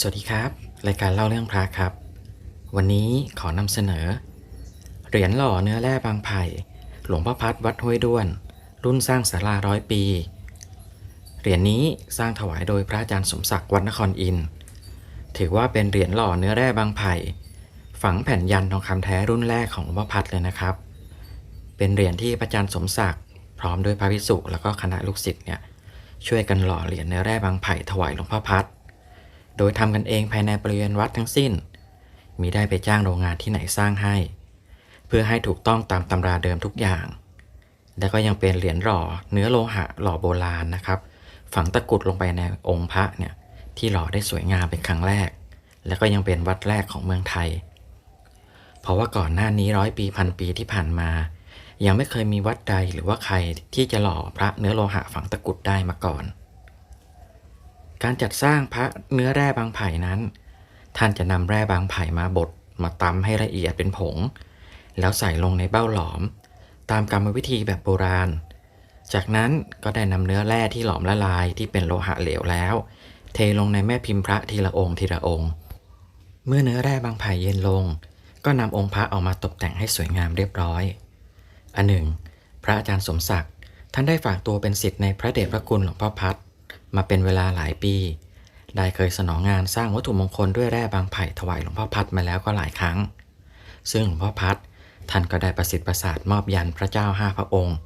สวัสดีครับ รายการเล่าเรื่องพระครับ วันนี้ขอนำเสนอ เหรียญหล่อเนื้อแร่บางไผ่ หลวงพ่อพัดวัดห้วยด้วน รุ่นสร้างศาลาร้อยปี เหรียญนี้สร้างถวายโดยพระอาจารย์สมศักดิ์วัดนครอิน ถือว่าเป็นเหรียญหล่อเนื้อแร่บางไผ่ ฝังแผ่นยันทองคำแท้รุ่นแรกของหลวงพ่อพัดเลยนะครับ เป็นเหรียญที่พระอาจารย์สมศักดิ์พร้อมด้วยพระภิกษุแล้วก็คณะลูกศิษย์เนี่ยช่วยกันหล่อเหรียญเนื้อแร่บางไผ่ถวายหลวงพ่อพัด โดยทำกันเองภายในบริเวณวัดทั้งสิ้น มีได้ไปจ้างโรงงานที่ไหนสร้างให้ เพื่อให้ถูกต้องตามตำราเดิมทุกอย่าง และก็ยังเป็นเหรียญหล่อเนื้อโลหะหล่อโบราณนะครับ ฝังตะกุดลงไปในองค์พระเนี่ยที่หล่อได้สวยงามเป็นครั้งแรก และก็ยังเป็นวัดแรกของเมืองไทย เพราะว่าก่อนหน้านี้ร้อยปีพันปีที่ผ่านมา ยังไม่เคยมีวัดใดหรือว่าใครที่จะหล่อพระเนื้อโลหะฝังตะกุดได้มาก่อน การจัดสร้างพระเนื้อแร่บางไผ่นั้น ท่านจะนำแร่บางไผ่มาบดมาตำให้ละเอียดเป็นผง แล้วใส่ลงในเบ้าหลอม ตามกรรมวิธีแบบโบราณ จากนั้นก็ได้นำเนื้อแร่ที่หลอมละลายที่เป็นโลหะเหลวแล้ว เทลงในแม่พิมพ์พระทีละองค์ทีละองค์ เมื่อเนื้อแร่บางไผ่เย็นลง ก็นำองค์พระออกมาตกแต่งให้สวยงามเรียบร้อย อันหนึ่ง พระอาจารย์สมศักดิ์ท่านได้ฝากตัวเป็นศิษย์ในพระเดชพระคุณหลวงพ่อพัด มาเป็นเวลาหลายปี ได้เคยสนองงานสร้างวัตถุมงคลด้วยแร่บางไผ่ถวายหลวงพ่อพัดมาแล้วก็หลายครั้ง ซึ่งหลวงพ่อพัดท่านก็ได้ประสิทธิ์ประสาทมอบยันพระเจ้าห้าพระองค์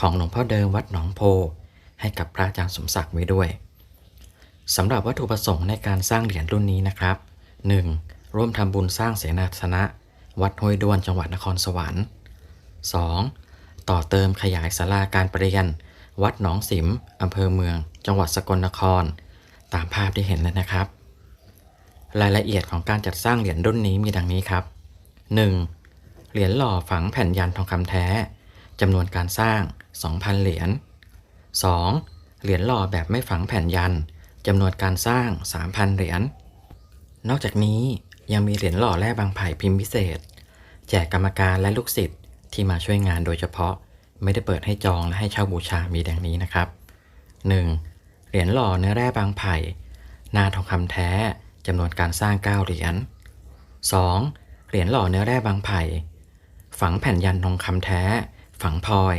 ของหลวงพ่อเดิมวัดหนองโพ ให้กับพระอาจารย์สมศักดิ์ไว้ด้วยสำหรับวัตถุประสงค์ในการสร้างเหรียญรุ่นนี้นะครับ 1. ร่วมทำบุญสร้างเสนาสนะ วัดห้วยด้วนจังหวัดนครสวรรค์ 2. ต่อเติมขยายศาลาการประเรียน วัดหนองสิมอำเภอเมือง จังหวัดสกลนคร ตามภาพที่เห็นแล้วนะครับ รายละเอียดของการจัดสร้างเหรียญรุ่นนี้มีดังนี้ครับ 1. เหรียญหล่อฝังแผ่นยันทองคำแท้จำนวนการสร้าง 2,000 เหรียญ 2. เหรียญหล่อแบบไม่ฝังแผ่นยันจำนวนการสร้าง 3,000 เหรียญ นอกจากนี้ยังมีเหรียญหล่อแร่บางไผ่พิมพ์พิเศษ แจกกรรมการและลูกศิษย์ที่มาช่วยงานโดยเฉพาะ ไม่ได้เปิดให้จองและให้เช่าบูชามีดังนี้นะครับ 1. เหรียญหล่อเนื้อแร่บางไผ่ นาทองคำแท้จำนวนการสร้าง 9 เหรียญ 2. เหรียญหล่อเนื้อแร่บางไผ่ ฝังแผ่นยันทองคำแท้ ฝังพลอย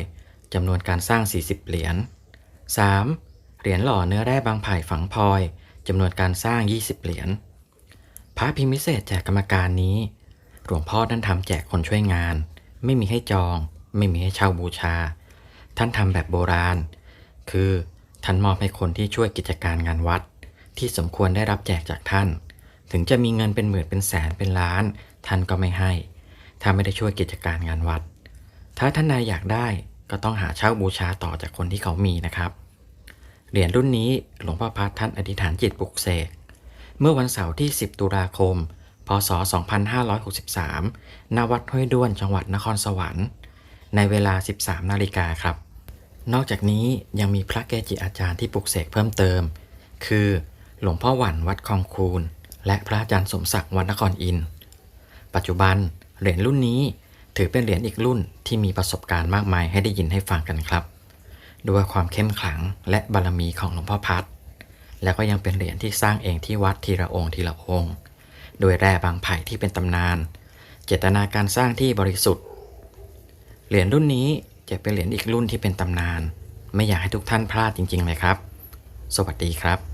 จำนวนการสร้าง 40 เหรียญ 3. เหรียญหล่อเนื้อแร่บางไผ่ฝังพลอยจำนวนการสร้าง 20 เหรียญ พระพิมพ์พิเศษแจกกรรมการนี้ หลวงพ่อท่านทำแจกคนช่วยงาน ไม่มีให้จอง ไม่มีให้เช่าบูชา ท่านทำแบบโบราณ คือท่านมอบให้คนที่ช่วยกิจการงานวัด ที่สมควรได้รับแจกจากท่าน ถึงจะมีเงินเป็นหมื่นเป็นแสนเป็นล้าน ท่านก็ไม่ให้ ถ้าไม่ได้ช่วยกิจการงานวัด ถ้าท่านนายอยากได้ก็ต้องหาเช่าบูชาต่อจากคนที่เขามีนะครับ เหรียญรุ่นนี้หลวงพ่อพัดท่านอธิษฐานจิตปลุกเสก เมื่อวันเสาร์ที่ 10 ตุลาคม พศ 2563 ณ วัดห้วยด้วน จังหวัดนครสวรรค์ ในเวลา 13 นาฬิกาครับ นอกจากนี้ยังมีพระเกจิอาจารย์ที่ปลุกเสกเพิ่มเติม คือ หลวงพ่อหวันวัดคลองคูนและพระอาจารย์สมศักดิ์วัดนครอิน ปัจจุบันเหรียญรุ่นนี้ถือเป็นเหรียญอีกรุ่นที่มีประสบการณ์มากมายให้ได้ยินให้ฟังกันครับด้วยความเข้มขลังและบารมีของหลวงพ่อพัดแล้วก็ยังเป็นเหรียญที่สร้างเองที่วัดทีละองค์ทีละองค์ โดยแร่บางไผ่ที่เป็นตำนาน เจตนาการสร้างที่บริสุทธิ์ เหรียญรุ่นนี้จะเป็นเหรียญอีกรุ่นที่เป็นตำนาน ไม่อยากให้ทุกท่านพลาดจริงๆเลยครับ สวัสดีครับ